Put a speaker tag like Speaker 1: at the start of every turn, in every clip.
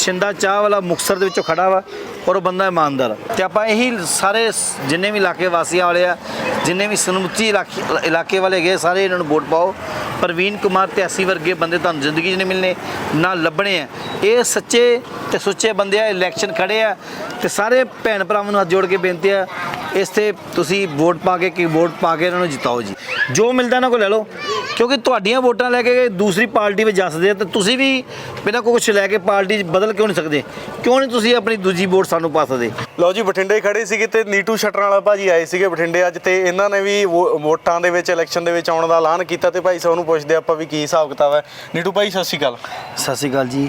Speaker 1: ਸ਼ਿੰਦਾ ਚਾਹ ਵਾਲਾ ਮੁਕਸਰ ਦੇ ਵਿੱਚੋਂ ਖੜਾ ਵਾ ਔਰ ਉਹ ਬੰਦਾ ਇਮਾਨਦਾਰ ਆ। ਤੇ ਆਪਾਂ ਇਹੀ ਸਾਰੇ ਜਿੰਨੇ ਵੀ ਇਲਾਕੇ ਵਾਸੀਆਂ ਵਾਲੇ ਆ, ਜਿੰਨੇ ਵੀ ਸਮੁੱਚੀ ਇਲਾਕੇ ਇਲਾਕੇ ਵਾਲੇ ਗਏ ਸਾਰੇ ਇਹਨਾਂ ਨੂੰ ਵੋਟ ਪਾਓ। ਪ੍ਰਵੀਨ ਕੁਮਾਰ ਤੇ ਐਸੀ ਵਰਗੇ ਬੰਦੇ ਤੁਹਾਨੂੰ ਜ਼ਿੰਦਗੀ 'ਚ ਨਹੀਂ ਮਿਲਨੇ ਨਾ ਲੱਭਣੇ ਆ। ਇਹ ਸੱਚੇ ਤੇ ਸੁੱਚੇ ਬੰਦੇ ਆ, ਇਲੈਕਸ਼ਨ ਖੜੇ ਆ ਤੇ ਸਾਰੇ ਭੈਣ ਭਰਾਵਾਂ ਨੂੰ ਹੱਥ ਜੋੜ ਕੇ ਬੇਨਤੀ ਆ, ਇਸ ਤੇ ਤੁਸੀਂ ਵੋਟ ਪਾ ਕੇ, ਕਿ ਵੋਟ ਪਾ ਕੇ ਇਹਨਾਂ ਨੂੰ ਜਿਤਾਓ ਜੀ। ਜੋ ਮਿਲਦਾ ਇਹਨਾਂ ਕੋਲ ਲੈ ਲਓ। ਕਿਉਂਕਿ ਤੁਹਾਡੀਆਂ ਵੋਟਾਂ ਲੈ ਕੇ ਦੂਸਰੀ ਪਾਰਟੀ ਵਿੱਚ ਜੱਸਦੇ ਤੇ ਤੁਸੀਂ ਵੀ ਬਿਨਾਂ ਕੁਝ ਲੈ ਕੇ ਪਾਰਟੀ ਬਦਲ ਕਿਉਂ ਨਹੀਂ ਸਕਦੇ? ਕਿਉਂ ਨਹੀਂ ਤੁਸੀਂ ਆਪਣੀ ਦੂਜੀ ਵੋਟ ਸਾਨੂੰ ਪਾ ਸਕਦੇ?
Speaker 2: ਲਓ ਜੀ ਬਠਿੰਡੇ ਖੜੇ ਸੀਗੇ ਤੇ ਨੀਟੂ ਸ਼ਟਰਾਂ ਵਾਲਾ ਭਾਜੀ ਆਏ ਸੀਗੇ ਬਠਿੰਡੇ ਅੱਜ ਤੇ ਇਹਨਾਂ ਨੇ ਵੀ ਵੋਟਾਂ ਦੇ ਵਿੱਚ ਇਲੈਕਸ਼ਨ ਦੇ ਵਿੱਚ ਆਉਣ ਦਾ ਐਲਾਨ ਕੀਤਾ ਤੇ ਭਾਈ ਸਾਹਿਬ ਨੂੰ ਪੁੱਛਦੇ ਆਪਾਂ ਵੀ ਕੀ ਹਿਸਾਬ ਕਿਤਾਬ ਹੈ। ਨੀਟੂ ਭਾਈ ਸਤਿ ਸ਼੍ਰੀ ਅਕਾਲ।
Speaker 1: ਸਤਿ ਸ਼੍ਰੀ ਅਕਾਲ ਜੀ।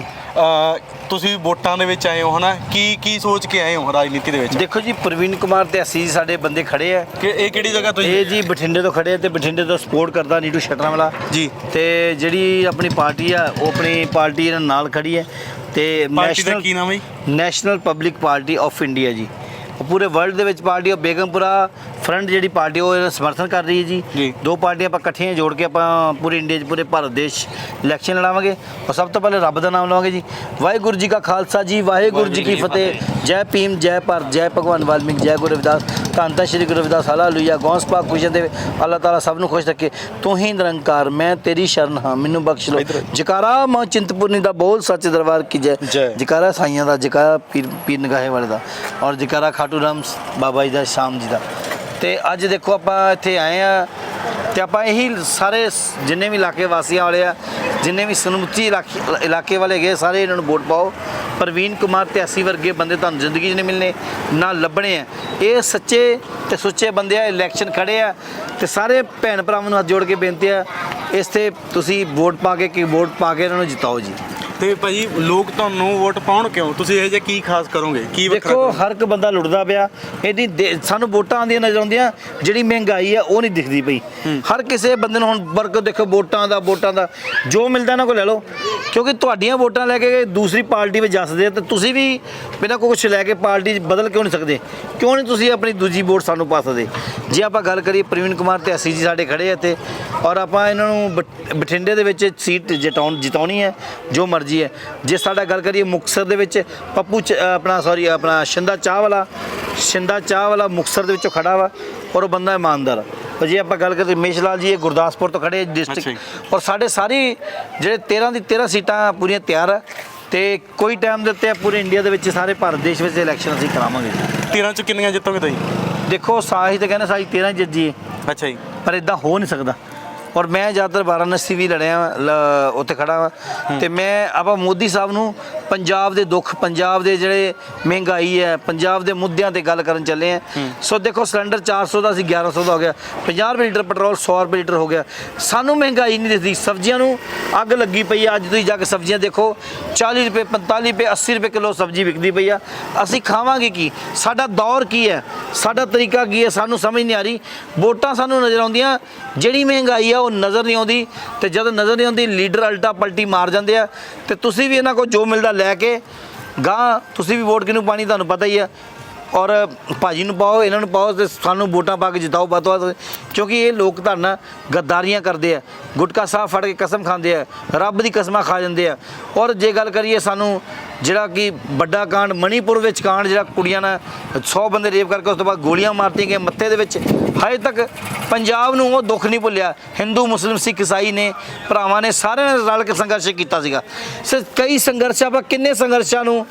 Speaker 2: ਤੁਸੀਂ ਵੋਟਾਂ ਦੇ ਵਿੱਚ ਆਏ ਹੋ ਹਨਾ? ਕੀ ਕੀ ਸੋਚ ਕੇ ਆਏ ਹੋ ਰਾਜਨੀਤੀ ਦੇ ਵਿੱਚ?
Speaker 1: ਦੇਖੋ ਜੀ ਪ੍ਰਵੀਨ ਕੁਮਾਰ ਤੇ ਅਸੀਂ ਸਾਡੇ ਬੰਦੇ ਖੜੇ ਆ।
Speaker 2: ਕਿ ਇਹ ਕਿਹੜੀ ਜਗ੍ਹਾ ਤੋਂ
Speaker 1: ਇਹ ਜੀ ਬਠਿੰਡੇ ਤੋਂ ਖੜੇ ਆ ਤੇ ਬਠਿੰਡੇ ਤੋਂ ਸਪੋਰਟ ਕਰਦਾ ਨੀਟੂ ਸ਼ਟਰਾਂ ਵਾਲਾ।
Speaker 2: ਜੀ।
Speaker 1: ਤੇ ਜਿਹੜੀ ਆਪਣੀ ਪਾਰਟੀ ਆ ਉਹ ਆਪਣੀ ਪਾਰਟੀ ਇਹਨਾਂ ਨਾਲ ਖੜੀ ਹੈ। ਤੇ
Speaker 2: ਪਾਰਟੀ ਦਾ ਕੀ ਨਾਮ ਹੈ?
Speaker 1: National public party of India ਜੀ। ਪੂਰੇ ਵਰਲਡ ਦੇ ਵਿੱਚ ਪਾਰਟੀ ਉਹ ਬੇਗਮਪੁਰਾ ਫਰੰਟ ਜਿਹੜੀ ਪਾਰਟੀ ਉਹ ਇਹਦਾ ਸਮਰਥਨ ਕਰ ਰਹੀ ਹੈ ਜੀ। ਦੋ ਪਾਰਟੀਆਂ ਆਪਾਂ ਇਕੱਠੀਆਂ ਜੋੜ ਕੇ ਆਪਾਂ ਪੂਰੇ ਇੰਡੀਆ 'ਚ ਪੂਰੇ ਭਾਰਤ ਦੇਸ਼ ਇਲੈਕਸ਼ਨ ਲੜਾਵਾਂਗੇ। ਔਰ ਸਭ ਤੋਂ ਪਹਿਲੇ ਰੱਬ ਦਾ ਨਾਮ ਲਵਾਂਗੇ ਜੀ। ਵਾਹਿਗੁਰੂ ਜੀ ਕਾ ਖਾਲਸਾ ਜੀ ਵਾਹਿਗੁਰੂ ਜੀ ਕੀ ਫਤਿਹ। ਜੈ ਭੀਮ ਜੈ ਭਾਰਤ ਜੈ ਭਗਵਾਨ ਵਾਲਮੀਕ ਜੈ ਗੁਰੂ ਰਵਿਦਾਸ। ਧੰਨ ਧੰਨ ਸ਼੍ਰੀ ਗੁਰੂ ਰਵਿਦਾਸ ਹਾਲੇਲੂਇਆ। ਗੌਂਸ ਪਾਕ ਖੁਸ਼ੀਆਂ ਦੇ ਅੱਲਾਹ ਤਾਲਾ ਸਭ ਨੂੰ ਖੁਸ਼ ਰੱਖੇ। ਤੂੰ ਹੀ ਨਿਰੰਕਾਰ ਮੈਂ ਤੇਰੀ ਸ਼ਰਨ ਹਾਂ ਮੈਨੂੰ ਬਖਸ਼ ਲੋ। ਜਕਾਰਾ ਮਾਂ ਚਿੰਤਪੁਰਨੀ ਦਾ ਬੋਲ ਸੱਚ ਦਰਬਾਰ ਕੀ ਜੈ। ਜਕਾਰਾ ਸਾਈਆਂ ਦਾ ਜਕਾਰਾ ਪੀਰ ਪੀਰ ਨਗਾਹੇ ਵਾਲੇ ਦਾ। ਔਰ ਜਕਾਰਾ ਖਾਟੂ ਰਾਮ ਬਾਬਾ ਜੀ ਦਾ ਸ਼ਾਮ ਜੀ ਦਾ। ਤੇ ਅੱਜ ਦੇਖੋ ਆਪਾਂ ਇੱਥੇ ਆਏ ਆ ਤੇ ਆਪਾਂ ਇਹੀ ਸਾਰੇ ਜਿੰਨੇ ਵੀ ਇਲਾਕੇ ਵਾਸੀਆਂ ਵਾਲੇ ਆ, ਜਿੰਨੇ ਵੀ ਸਮੁੱਚੀ ਇਲਾਕੇ ਇਲਾਕੇ ਵਾਲੇ ਗਏ ਸਾਰੇ ਇਹਨਾਂ ਨੂੰ ਵੋਟ ਪਾਓ। ਪ੍ਰਵੀਨ ਕੁਮਾਰ ਤੇ ਅਸੀਂ ਵਰਗੇ ਬੰਦੇ ਤੁਹਾਨੂੰ ਜ਼ਿੰਦਗੀ 'ਚ ਨਹੀਂ ਮਿਲਨੇ ਨਾ ਲੱਭਣੇ ਆ। ਇਹ ਸੱਚੇ ਤੇ ਸੁੱਚੇ ਬੰਦੇ ਆ, ਇਲੈਕਸ਼ਨ ਖੜੇ ਆ ਤੇ ਸਾਰੇ ਭੈਣ ਭਰਾਵਾਂ ਨੂੰ ਹੱਥ ਜੋੜ ਕੇ ਬੇਨਤੀ ਆ, ਇਸ ਤੇ ਤੁਸੀਂ ਵੋਟ ਪਾ ਕੇ ਕਿ ਵੋਟ ਪਾ ਕੇ ਇਹਨਾਂ ਨੂੰ ਜਿਤਾਓ ਜੀ।
Speaker 2: ਤੇ ਭਾਜੀ ਲੋਕ ਤੁਹਾਨੂੰ ਵੋਟ ਪਾਉਣ ਕਿਉਂ? ਤੁਸੀਂ ਇਹ ਜੇ ਕੀ ਖਾਸ ਕਰੋਗੇ? ਕੀ ਵੱਖਰਾ
Speaker 1: ਦੇਖੋ? ਹਰ ਇੱਕ ਬੰਦਾ ਲੁੱਟਦਾ ਪਿਆ। ਇਹਦੀ ਦੇ- ਸਾਨੂੰ ਵੋਟਾਂ ਆਉਂਦੀਆਂ ਨਜ਼ਰ ਆਉਂਦੀਆਂ ਜਿਹੜੀ ਮਹਿੰਗਾਈ ਆ ਉਹ ਨਹੀਂ ਦਿਖਦੀ ਪਈ। ਹਰ ਕਿਸੇ ਬੰਦੇ ਨੂੰ ਹੁਣ ਵਰਕ ਦੇਖੋ ਵੋਟਾਂ ਦਾ ਵੋਟਾਂ ਦਾ ਜੋ ਮਿਲਦਾ ਨਾ ਕੋ ਲੈ ਲਓ। ਕਿਉਂਕਿ ਤੁਹਾਡੀਆਂ ਵੋਟਾਂ ਲੈ ਕੇ ਦੂਸਰੀ ਪਾਰਟੀ ਵਿੱਚ ਜੱਸਦੇ ਆ ਤੇ ਤੁਸੀਂ ਵੀ ਬਿਨਾਂ ਕੋਈ ਕੁਝ ਲੈ ਕੇ ਪਾਰਟੀ 'ਚ ਬਦਲ ਕਿਉਂ ਨਹੀਂ ਸਕਦੇ? ਕਿਉਂ ਨਹੀਂ ਤੁਸੀਂ ਆਪਣੀ ਦੂਜੀ ਵੋਟ ਸਾਨੂੰ ਪਾ ਸਕਦੇ? ਜੇ ਆਪਾਂ ਗੱਲ ਕਰੀਏ ਪ੍ਰਵੀਨ ਕੁਮਾਰ ਤੇ ਅਸੀਂ ਜੀ ਸਾਡੇ ਖੜੇ ਆ ਇੱਥੇ ਔਰ ਆਪਾਂ ਇਹਨਾਂ ਨੂੰ ਬਠ- ਬਠਿੰਡੇ ਦੇ ਵਿੱਚ ਸੀਟ ਜਿਤਾਉਣ ਜਿਤਾਉਣੀ ਹੈ ਜੋ ਮਰਜ਼ੀ ਹੈ। ਜੇ ਸਾਡਾ ਗੱਲ ਕਰੀਏ ਮੁਕਤਸਰ ਦੇ ਵਿੱਚ ਪੱਪੂ ਆਪਣਾ ਸੌਰੀ ਆਪਣਾ ਸ਼ਿੰਦਾ ਚਾਹ ਵਾਲਾ ਸ਼ਿੰਦਾ ਚਾਹ ਵਾਲਾ ਮੁਕਤਸਰ ਦੇ ਵਿੱਚੋਂ ਖੜਾ ਵਾ ਔਰ ਉਹ ਬੰਦਾ ਇਮਾਨਦਾਰ। ਔਰ ਜੇ ਆਪਾਂ ਗੱਲ ਕਰੀਏ ਰਮੇਸ਼ ਲਾਲ ਜੀ ਇਹ ਗੁਰਦਾਸਪੁਰ ਤੋਂ ਖੜੇ
Speaker 2: ਜੀ।
Speaker 1: ਡਿਸਟ੍ਰਿਕਟ ਔਰ ਸਾਡੇ ਸਾਰੀ ਜਿਹੜੇ 13 ਦੀ 13 ਸੀਟਾਂ ਪੂਰੀਆਂ ਤਿਆਰ ਆ ਤੇ ਕੋਈ ਟਾਈਮ ਦੇ ਉੱਤੇ ਪੂਰੇ ਇੰਡੀਆ ਦੇ ਵਿੱਚ ਸਾਰੇ ਭਾਰਤ ਦੇਸ਼ ਵਿੱਚ ਇਲੈਕਸ਼ਨ ਅਸੀਂ ਕਰਾਵਾਂਗੇ।
Speaker 2: 13 ਚ ਕਿੰਨੀਆਂ ਜਿੱਤੋਗੇ ਤੁਸੀਂ?
Speaker 1: ਦੇਖੋ ਸਾਹੀ ਤਾਂ ਕਹਿੰਦੇ ਸਾਈ 13 ਜੱਜੀ
Speaker 2: ਅੱਛਾ ਜੀ।
Speaker 1: ਪਰ ਇਦਾਂ ਹੋ ਨਹੀਂ ਸਕਦਾ। ਔਰ ਮੈਂ ਜ਼ਿਆਦਾਤਰ ਵਾਰਾਣਸੀ ਵੀ ਲੜਿਆ, ਲ- ਉੱਥੇ ਖੜਾ ਹਾਂ ਤੇ ਮੈਂ ਆਪਾਂ ਮੋਦੀ ਸਾਹਿਬ ਨੂੰ ਪੰਜਾਬ ਦੇ ਦੁੱਖ ਪੰਜਾਬ ਦੇ ਜਿਹੜੇ ਮਹਿੰਗਾਈ ਹੈ ਪੰਜਾਬ ਦੇ ਮੁੱਦਿਆਂ ਤੇ ਗੱਲ ਕਰਨ ਚੱਲੇ ਆ ਸੋ ਦੇਖੋ ਸਿਲੰਡਰ 400 ਦਾ ਸੀ 1100 ਦਾ ਹੋ ਗਿਆ। 50 ਰੁਪਏ ਲੀਟਰ ਪੈਟਰੋਲ 100 ਰੁਪਏ ਲੀਟਰ ਹੋ ਗਿਆ। ਸਾਨੂੰ ਮਹਿੰਗਾਈ ਨਹੀਂ ਦਿਸਦੀ। ਸਬਜ਼ੀਆਂ ਨੂੰ ਅੱਗ ਲੱਗੀ ਪਈ ਆ। ਅੱਜ ਤੁਸੀਂ ਜਾ ਕੇ ਸਬਜ਼ੀਆਂ ਦੇਖੋ। 40 ਰੁਪਏ 45 ਰੁਪਏ 80 ਰੁਪਏ ਕਿਲੋ ਸਬਜ਼ੀ ਵਿਕਦੀ ਪਈ ਆ। ਅਸੀਂ ਖਾਵਾਂਗੇ ਕੀ? ਸਾਡਾ ਦੌਰ ਕੀ ਹੈ? ਸਾਡਾ ਤਰੀਕਾ ਕੀ ਹੈ? ਸਾਨੂੰ ਸਮਝ ਨਹੀਂ ਆ ਰਹੀ। ਵੋਟਾਂ ਸਾਨੂੰ ਨਜ਼ਰ ਆਉਂਦੀਆਂ। ਜਿਹੜੀ ਮਹਿੰਗਾਈ ਆ ਉਹ ਨਜ਼ਰ ਨਹੀਂ ਆਉਂਦੀ। ਤੇ ਜਦ ਨਜ਼ਰ ਨਹੀਂ ਆਉਂਦੀ ਲੀਡਰ ਅਲਟਾ ਪਲਟੀ ਮਾਰ ਜਾਂਦੇ ਆ। ਤੇ ਤੁਸੀਂ ਵੀ ਇਹਨਾਂ ਕੋਲ ਜੋ ਮਿਲਦਾ ਲੈ ਕੇ ਗਾਂ ਤੁਸੀਂ ਵੀ ਵੋਟ ਕਿਹਨੂੰ ਪਾਣੀ ਤੁਹਾਨੂੰ ਪਤਾ ਹੀ ਆ। ਔਰ ਭਾਜੀ ਨੂੰ ਪਾਓ, ਇਹਨਾਂ ਨੂੰ ਪਾਓ ਤੇ ਸਾਨੂੰ ਵੋਟਾਂ ਪਾ ਕੇ ਜਿਤਾਓ ਵੱਧ ਤੋਂ ਵੱਧ। ਕਿਉਂਕਿ ਇਹ ਲੋਕ ਧਰਨ ਗੱਦਾਰੀਆਂ ਕਰਦੇ ਆ। ਗੁਟਕਾ ਸਾਹਿਬ ਫੜ ਕੇ ਕਸਮ ਖਾਂਦੇ ਆ, ਰੱਬ ਦੀ ਕਸਮਾਂ ਖਾ ਜਾਂਦੇ ਆ। ਔਰ ਜੇ ਗੱਲ ਕਰੀਏ ਸਾਨੂੰ ਜਿਹੜਾ ਕਿ ਵੱਡਾ ਕਾਂਡ ਮਣੀਪੁਰ ਵਿੱਚ ਕਾਂਡ ਜਿਹੜਾ ਕੁੜੀਆਂ ਨਾਲ 100 ਬੰਦੇ ਰੇਪ ਕਰਕੇ ਉਸ ਤੋਂ ਬਾਅਦ ਗੋਲੀਆਂ ਮਾਰਤੀਆਂ ਗਈਆਂ, ਮੱਥੇ ਦੇ ਵਿੱਚ। ਹਜੇ ਤੱਕ ਪੰਜਾਬ ਨੂੰ ਉਹ ਦੁੱਖ ਨਹੀਂ ਭੁੱਲਿਆ। ਹਿੰਦੂ, ਮੁਸਲਿਮ, ਸਿੱਖ, ਈਸਾਈ ਨੇ, ਭਰਾਵਾਂ ਨੇ ਸਾਰਿਆਂ ਨੇ ਰਲ ਕੇ ਸੰਘਰਸ਼ ਕੀਤਾ ਸੀਗਾ। ਸੋ ਕਈ ਸੰਘਰਸ਼, ਆਪਾਂ ਕਿੰਨੇ ਸੰਘਰਸ਼ਾਂ ਨੂੰ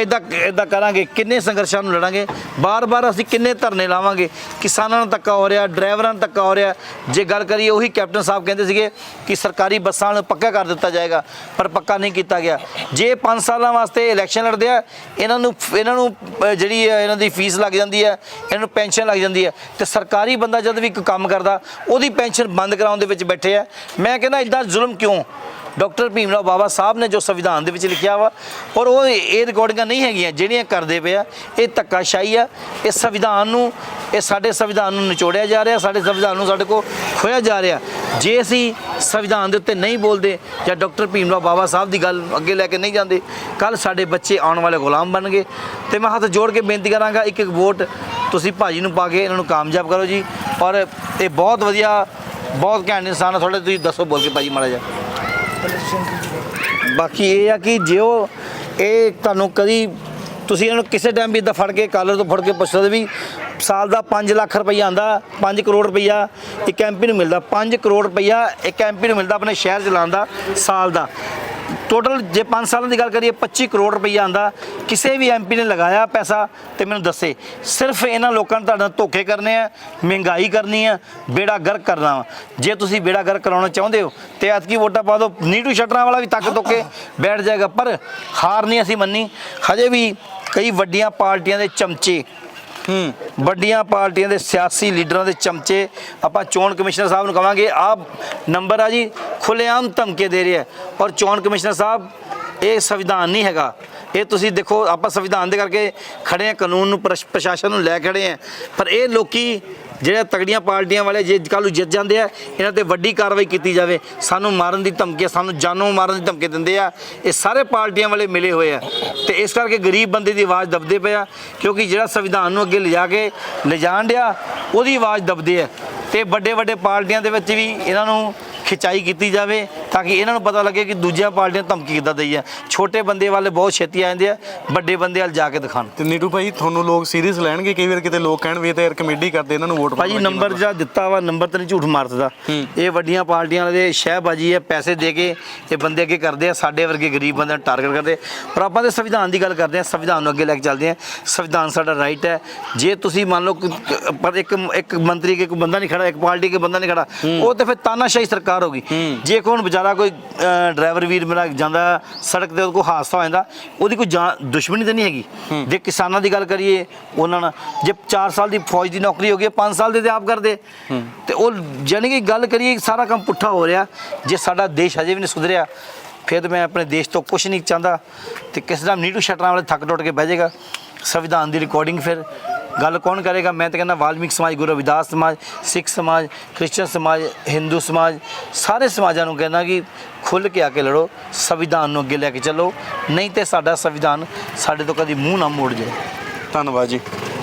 Speaker 1: ਇਦਾਂ ਇਦਾਂ ਕਰਾਂਗੇ, ਕਿੰਨੇ ਸੰਘਰਸ਼ਾਂ ਨੂੰ ਲੜਾਂਗੇ? ਬਾਰ-ਬਾਰ ਅਸੀਂ ਕਿੰਨੇ ਧਰਨੇ ਲਾਵਾਂਗੇ? ਕਿਸਾਨਾਂ ਨੂੰ ਧੱਕਾ ਹੋ ਰਿਹਾ, ਡਰਾਈਵਰਾਂ ਨੂੰ ਧੱਕਾ ਹੋ ਰਿਹਾ। ਜੇ ਗੱਲ ਕਰੀਏ, ਉਹੀ ਕੈਪਟਨ ਸਾਹਿਬ ਕਹਿੰਦੇ ਸੀਗੇ ਕਿ ਸਰਕਾਰੀ ਬੱਸਾਂ ਨੂੰ ਪੱਕਾ ਕਰ ਦਿੱਤਾ ਜਾਏਗਾ, ਪਰ ਪੱਕਾ ਨਹੀਂ ਕੀਤਾ ਗਿਆ। ਜੇ 5 ਸਾਲ ਵਾਸਤੇ ਇਲੈਕਸ਼ਨ ਲੜਦੇ ਆ, ਇਹਨਾਂ ਨੂੰ ਇਹਨਾਂ ਨੂੰ ਜਿਹੜੀ ਹੈ ਇਹਨਾਂ ਦੀ ਫੀਸ ਲੱਗ ਜਾਂਦੀ ਹੈ ਇਹਨਾਂ ਨੂੰ ਪੈਨਸ਼ਨ ਲੱਗ ਜਾਂਦੀ ਹੈ ਤੇ ਸਰਕਾਰੀ ਬੰਦਾ ਜਦ ਵੀ ਕੋਈ ਕੰਮ ਕਰਦਾ, ਉਹਦੀ ਪੈਨਸ਼ਨ ਬੰਦ ਕਰਾਉਣ ਦੇ ਵਿੱਚ ਬੈਠੇ ਆ। ਮੈਂ ਕਹਿੰਦਾ ਇਦਾਂ ਜ਼ੁਲਮ ਕਿਉਂ? ਡਾਕਟਰ ਭੀਮਰਾਓ ਬਾਬਾ ਸਾਹਿਬ ਨੇ ਜੋ ਸੰਵਿਧਾਨ ਦੇ ਵਿੱਚ ਲਿਖਿਆ ਵਾ, ਔਰ ਉਹ ਇਹ ਰਿਕਾਰਡਿੰਗਾਂ ਨਹੀਂ ਹੈਗੀਆਂ, ਜਿਹੜੀਆਂ ਕਰਦੇ ਪਏ ਆ, ਇਹ ਧੱਕਾਸ਼ਾਹੀ ਆ। ਇਹ ਸੰਵਿਧਾਨ ਨੂੰ, ਇਹ ਸਾਡੇ ਸੰਵਿਧਾਨ ਨੂੰ ਨਿਚੋੜਿਆ ਜਾ ਰਿਹਾ, ਸਾਡੇ ਸੰਵਿਧਾਨ ਨੂੰ ਸਾਡੇ ਕੋਲ ਖੋਇਆ ਜਾ ਰਿਹਾ। ਜੇ ਅਸੀਂ ਸੰਵਿਧਾਨ ਦੇ ਉੱਤੇ ਨਹੀਂ ਬੋਲਦੇ ਜਾਂ ਡਾਕਟਰ ਭੀਮਰਾਓ ਬਾਬਾ ਸਾਹਿਬ ਦੀ ਗੱਲ ਅੱਗੇ ਲੈ ਕੇ ਨਹੀਂ ਜਾਂਦੇ ਕੱਲ ਸਾਡੇ ਬੱਚੇ ਆਉਣ ਵਾਲੇ ਗੁਲਾਮ ਬਣਨਗੇ ਤੇ ਮੈਂ ਹੱਥ ਜੋੜ ਕੇ ਬੇਨਤੀ ਕਰਾਂਗਾ, ਇੱਕ ਇੱਕ ਵੋਟ ਤੁਸੀਂ ਭਾਜੀ ਨੂੰ ਪਾ ਕੇ ਇਹਨਾਂ ਨੂੰ ਕਾਮਯਾਬ ਕਰੋ ਜੀ। ਔਰ ਇਹ ਬਹੁਤ ਵਧੀਆ, ਬਹੁਤ ਘੈਂਟ ਇਨਸਾਨ ਆ ਥੋੜੇ ਤੁਸੀਂ ਦੱਸੋ ਬੋਲ ਕੇ ਭਾਜੀ ਮਾੜਾ ਜਿਹਾ। ਬਾਕੀ ਇਹ ਆ ਕਿ ਜੇ ਉਹ ਇਹ ਤੁਹਾਨੂੰ ਕਦੀ ਤੁਸੀਂ ਇਹਨਾਂ ਨੂੰ ਕਿਸੇ ਟਾਈਮ ਵੀ ਇਦਾਂ ਫੜ ਕੇ ਕਾਲਰ ਤੋਂ ਫੜ ਕੇ ਪੁੱਛ ਸਕਦੇ ਵੀ ਸਾਲ ਦਾ 5 ਲੱਖ ਰੁਪਈਆ ਆਂਦਾ 5 ਕਰੋੜ ਰੁਪਈਆ ਇੱਕ ਐਮਪੀ ਨੂੰ ਮਿਲਦਾ 5 ਕਰੋੜ ਰੁਪਈਆ ਇੱਕ ਐਮਪੀ ਨੂੰ ਮਿਲਦਾ ਆਪਣੇ ਸ਼ਹਿਰ ਚਲਾਉਣ ਦਾ ਸਾਲ ਦਾ। ਟੋਟਲ ਜੇ 5 ਸਾਲਾਂ ਦੀ ਗੱਲ ਕਰੀਏ 25 ਕਰੋੜ ਰੁਪਈਆ ਆਂਦਾ ਕਿਸੇ ਵੀ ਐਮਪੀ ਨੇ ਲਗਾਇਆ ਪੈਸਾ ਤੇ ਮੈਨੂੰ ਦੱਸੇ। ਸਿਰਫ ਇਹਨਾਂ ਲੋਕਾਂ ਨੇ ਤੁਹਾਡੇ ਨਾਲ ਧੋਖੇ ਕਰਨੇ ਆ, ਮਹਿੰਗਾਈ ਕਰਨੀ ਆ, ਬੇੜਾ ਗਰਕ ਕਰਨਾ ਵਾ। ਜੇ ਤੁਸੀਂ ਬੇੜਾ ਗਰਕ ਕਰਾਉਣਾ ਚਾਹੁੰਦੇ ਹੋ, ਤੇ ਐਤਕੀ ਵੋਟਾਂ ਪਾ ਦਿਓ। ਨੀਟੂ ਸ਼ਟਰਾਂ ਵਾਲਾ ਵੀ ਤੱਕ ਤੋਕੇ ਬੈਠ ਜਾਏਗਾ। ਪਰ ਹਾਰ ਨਹੀਂ ਅਸੀਂ ਮੰਨੀ। ਹਜੇ ਵੀ ਕਈ ਵੱਡੀਆਂ ਪਾਰਟੀਆਂ ਦੇ ਚਮਚੇ
Speaker 2: ਹੂੰ।
Speaker 1: ਵੱਡੀਆਂ ਪਾਰਟੀਆਂ ਦੇ ਸਿਆਸੀ ਲੀਡਰਾਂ ਦੇ ਚਮਚੇ ਆਪਾਂ ਚੋਣ ਕਮਿਸ਼ਨਰ ਸਾਹਿਬ ਨੂੰ ਕਵਾਂਗੇ ਆਹ ਨੰਬਰ ਆ ਜੀ ਖੁੱਲੇਆਮ ਧਮਕੇ ਦੇ ਰਿਹਾ ਔਰ ਚੋਣ ਕਮਿਸ਼ਨਰ ਸਾਹਿਬ, ਇਹ ਸੰਵਿਧਾਨ ਨਹੀਂ ਹੈਗਾ। ਇਹ ਤੁਸੀਂ ਦੇਖੋ, ਆਪਾਂ ਸੰਵਿਧਾਨ ਦੇ ਕਰਕੇ ਖੜੇ ਆ ਕਾਨੂੰਨ ਨੂੰ, ਪ੍ਰਸ਼- ਪ੍ਰਸ਼ਾਸਨ ਨੂੰ ਲੈ ਖੜੇ ਆ ਪਰ ਇਹ ਲੋਕੀ ਜਿਹੜੇ ਤਗੜੀਆਂ ਪਾਰਟੀਆਂ ਵਾਲੇ ਜੇ ਕੱਲ੍ਹ ਨੂੰ ਜਿੱਤ ਜਾਂਦੇ ਆ, ਇਹਨਾਂ ਤੇ ਵੱਡੀ ਕਾਰਵਾਈ ਕੀਤੀ ਜਾਵੇ। ਸਾਨੂੰ ਮਾਰਨ ਦੀ ਧਮਕੀ ਸਾਨੂੰ ਜਾਨੋਂ ਮਾਰਨ ਦੀ ਧਮਕੀ ਦਿੰਦੇ ਆ। ਇਹ ਸਾਰੇ ਪਾਰਟੀਆਂ ਵਾਲੇ ਮਿਲੇ ਹੋਏ ਆ। ਤੇ ਇਸ ਕਰਕੇ ਗਰੀਬ ਬੰਦੇ ਦੀ ਆਵਾਜ਼ ਦਬਦੇ ਪਏ ਆ, ਕਿਉਂਕਿ ਜਿਹੜਾ ਸੰਵਿਧਾਨ ਨੂੰ ਅੱਗੇ ਲਿਜਾ ਕੇ ਲਿਜਾਣ ਡਿਆ, ਉਹਦੀ ਆਵਾਜ਼ ਦਬਦੇ ਆ। ਤੇ ਵੱਡੇ ਵੱਡੇ ਪਾਰਟੀਆਂ ਦੇ ਵਿੱਚ ਵੀ ਇਹਨਾਂ ਨੂੰ ਖਿਚਾਈ ਕੀਤੀ ਜਾਵੇ। ਤਾਂ ਕਿ ਇਹਨਾਂ ਨੂੰ ਪਤਾ ਲੱਗੇ ਕਿ ਦੂਜੀਆਂ ਪਾਰਟੀਆਂ ਧਮਕੀ ਕਿੱਦਾਂ ਦਈ ਆ ਛੋਟੇ ਬੰਦੇ ਵਾਲੇ ਬਹੁਤ ਛੇਤੀ ਆ ਜਾਂਦੇ ਆ ਵੱਡੇ ਬੰਦੇ ਵੱਲ ਜਾ ਕੇ ਦਿਖਾਣ
Speaker 2: ਤੇ ਨੀਟੂ ਭਾਈ ਤੁਹਾਨੂੰ ਲੋਕ ਸੀਰੀਅਸ ਲੈਣਗੇ? ਕਈ ਵਾਰ ਕਿਤੇ ਲੋਕ ਕਹਿਣ ਵੀ ਤਾਂ ਯਾਰ ਕਮੇਡੀ ਕਰਦੇ ਇਹਨਾਂ ਨੂੰ ਵੋਟ
Speaker 1: ਭਾਜੀ ਨੰਬਰ? ਜਿਹੜਾ ਦਿੱਤਾ ਵਾ ਨੰਬਰ ਤੇ ਨਹੀਂ ਝੂਠ ਮਾਰਦਾ। ਇਹ ਵੱਡੀਆਂ ਪਾਰਟੀਆਂ ਦੇ ਸ਼ਹਿਬਾਜੀ ਹੈ ਪੈਸੇ ਦੇ ਕੇ ਇਹ ਬੰਦੇ ਅੱਗੇ ਕਰਦੇ ਆ ਸਾਡੇ ਵਰਗੇ ਗਰੀਬ ਬੰਦਿਆਂ ਨੂੰ ਟਾਰਗੇਟ ਕਰਦੇ ਪਰ ਆਪਾਂ ਤੇ ਸੰਵਿਧਾਨ ਦੀ ਗੱਲ ਕਰਦੇ ਆ ਸੰਵਿਧਾਨ ਨੂੰ ਅੱਗੇ ਲੈ ਕੇ ਚੱਲਦੇ ਆ। ਸੰਵਿਧਾਨ ਸਾਡਾ ਰਾਈਟ ਹੈ। ਜੇ ਤੁਸੀਂ ਮੰਨ ਲਓ ਪਰ ਇੱਕ ਇੱਕ ਮੰਤਰੀ ਕੇ ਕੋਈ ਬੰਦਾ ਨਹੀਂ ਖੜਾ ਇੱਕ ਪਾਰਟੀ ਕੇ ਬੰਦਾ ਨਹੀਂ ਖੜਾ ਉਹ ਤੇ ਫਿਰ ਤਾਨਾਸ਼ਾਹੀ ਸਰਕਾਰ ਹੋਗੀ ਜੇ ਕੋਈ ਹੁਣ ਵਿਚਾਰਾ ਕੋਈ ਡਰਾਈਵਰ ਵੀਰ ਮੇਰਾ ਜਾਂਦਾ ਸੜਕ ਤੇ ਕੋਈ ਹਾਦਸਾ ਹੋ ਜਾਂਦਾ ਉਹਦੀ ਕੋਈ ਦੁਸ਼ਮਣੀ ਤਾਂ ਨਹੀਂ ਹੈਗੀ। ਜੇ ਕਿਸਾਨਾਂ ਦੀ ਗੱਲ ਕਰੀਏ ਉਹਨਾਂ ਨਾਲ ਜੇ 4 ਸਾਲ ਦੀ ਫੌਜ ਦੀ ਨੌਕਰੀ ਹੋ ਗਈ 5 ਸਾਲ ਦੇ ਤੇ ਆਪ ਕਰਦੇ। ਤੇ ਉਹ ਜਾਨੀ ਕਿ ਗੱਲ ਕਰੀਏ ਸਾਰਾ ਕੰਮ ਪੁੱਠਾ ਹੋ ਰਿਹਾ। ਜੇ ਸਾਡਾ ਦੇਸ਼ ਹਜੇ ਵੀ ਨਹੀਂ ਸੁਧਰਿਆ ਫਿਰ ਮੈਂ ਆਪਣੇ ਦੇਸ਼ ਤੋਂ ਕੁਝ ਨਹੀਂ ਚਾਹੁੰਦਾ। ਤੇ ਕਿਸੇ ਦਾ ਨੀਟੂ ਸ਼ਟਰਾਂ ਵਾਲੇ ਥੱਕ ਟੁੱਟ ਕੇ ਬਹਿ ਜਾਏਗਾ। ਸੰਵਿਧਾਨ ਦੀ ਰਿਕਾਰਡਿੰਗ ਫਿਰ। ਗੱਲ ਕੌਣ ਕਰੇਗਾ? ਮੈਂ ਤਾਂ ਕਹਿੰਦਾ ਵਾਲਮੀਕ ਸਮਾਜ, ਗੁਰੂ ਰਵਿਦਾਸ ਸਮਾਜ, ਸਿੱਖ ਸਮਾਜ, ਕ੍ਰਿਸਚਨ ਸਮਾਜ, ਹਿੰਦੂ ਸਮਾਜ, ਸਾਰੇ ਸਮਾਜਾਂ ਨੂੰ ਕਹਿੰਦਾ ਕਿ ਖੁੱਲ੍ਹ ਕੇ ਆ ਕੇ ਲੜੋ, ਸੰਵਿਧਾਨ ਨੂੰ ਅੱਗੇ ਲੈ ਕੇ ਚੱਲੋ। ਨਹੀਂ ਤੇ ਸਾਡਾ ਸੰਵਿਧਾਨ ਸਾਡੇ ਤੋਂ ਕਦੀ ਮੂੰਹ ਨਾ ਮੋੜ ਜਾਏ।
Speaker 2: ਧੰਨਵਾਦ ਜੀ।